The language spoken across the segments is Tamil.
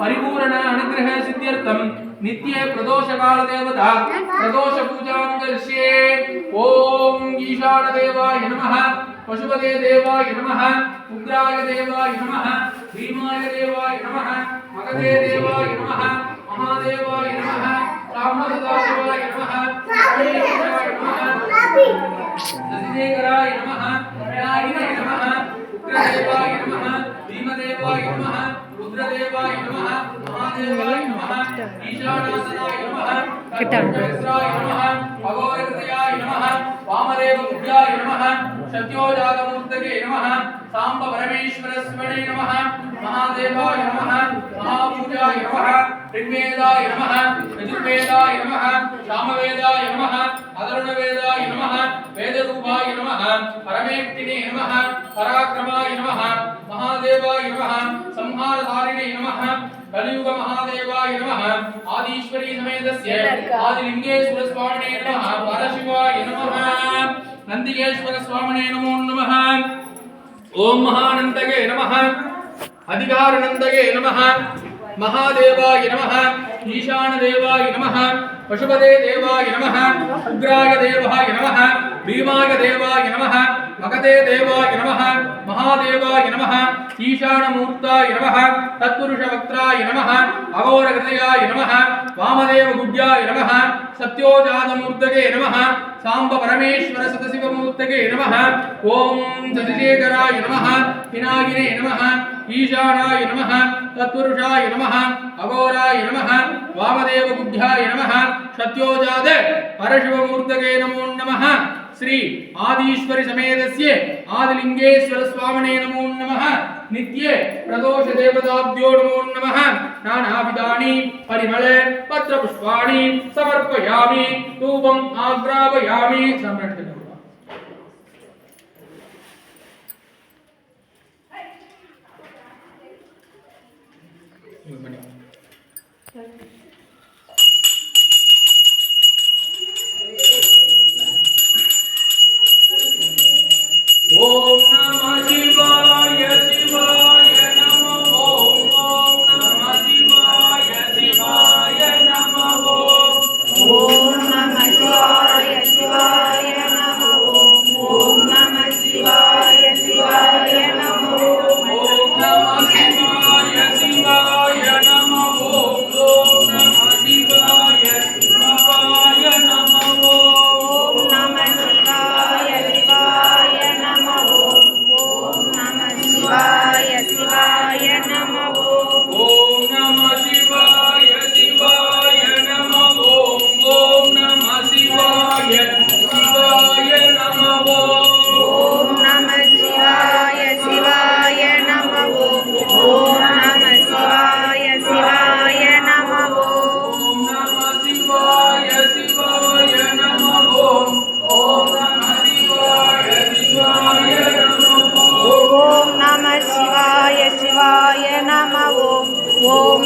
పరిపూర్ణ అనుగ్రహ సిద్ధ్యర్థం. నిత్యే ప్రదోషకాల దేవత ప్రదోష పూజానుదర్శ్యే ఓం ఈశాన దేవాయ నమః. పశుపతే దేవాయ నమః ఉగ్రాయ దేవాయ నమః భీమాయ దేవాయ నమః మగధే దేవాయ నమః మహాదేవాయ నమః రామసుదాశివాయ నమః నమః నమః ఉగ్రదేవాయ महादेवाय नमः महापूजाय नमः ऋग्वेदाय नमः यजुर्वेदाय नमः सामवेदाय नमः अधर्ववेदाय नमः वेदरूपाय नमः परमेष्टिने नमः पराक्रमाय नमः ಮಹಾದೇವಾಯ ನಮಃ. ಸಂಹಾರಧಾರಿಣೇ ನಮಃ. ಕಲಿಯುಗ ಮಹಾದೇವಾಯ ನಮಃ. ಆದೀಶ್ವರಿ ಸಮೇತಸ್ಯ. ಆದಿಲಿಂಗೇಶ್ವರ ಸ್ವಾಮಿನೇ ನಮಃ. ಪರಶಿವಾಯ ನಮಃ. ನಂದಿಗೇಶ್ವರ ಸ್ವಾಮಿನೇ ನಮೋ ನಮಃ. ಓಂ ಮಹಾನಂದಗೆ ನಮಃ. ಅಧಿಕಾರನಂದಗೆ ನಮಃ. ಮಹಾದೇವಾಯ ನಮಃ. ಈಶಾನ ದೇವಾಯ ನಮಃ. ಪಶುಪದೇ ದೇವಾಯ ನಮಃ. ಉಗ್ರಾಯ ದೇವಾಯ ನಮಃ. ಭೀಮಾಯ ದೇವಾಯ ನಮಃ. மகதே தேவாய நமஹ மகாதேவாய நமஹ ஈசானமூர்த்தாய நமஹ தத்புருஷ வக்த்ராய நமஹ அகோர ஹிருதயாய நமஹ வாமதேவ குட்யாய நமஹ சத்யோஜாதமூர்த்தகே நமஹ சாம்ப பரமேஸ்வர சதசிவமூர்த்தகே நமஹ ஓம் சதிசேகராய நமஹ பினாகினே நமஹ ஈசானாய நமஹ தத்புருஷாய நமஹ அகோராய நமஹ வாமதேவ குட்யாய நமஹ சத்யோஜாத பரசிவமூர்த்தகே நமோ நமஹ. ஸ்ரீ ஆதீஸ்வரி சமேதஸ்ய ஆதிலிங்கேஸ்வர சுவாமனே நமோ நம நித்யே பிரதோஷ தேவதாப்தியோ நமோ நம நானாபிதானி பரிமள பத்ர புஷ்பாணி சமர்ப்பயாமி. தூபம் ஆக்ராபயாமி. சமர்ப்பணம் Thank you.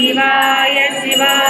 シバイエシバ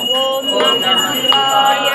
நம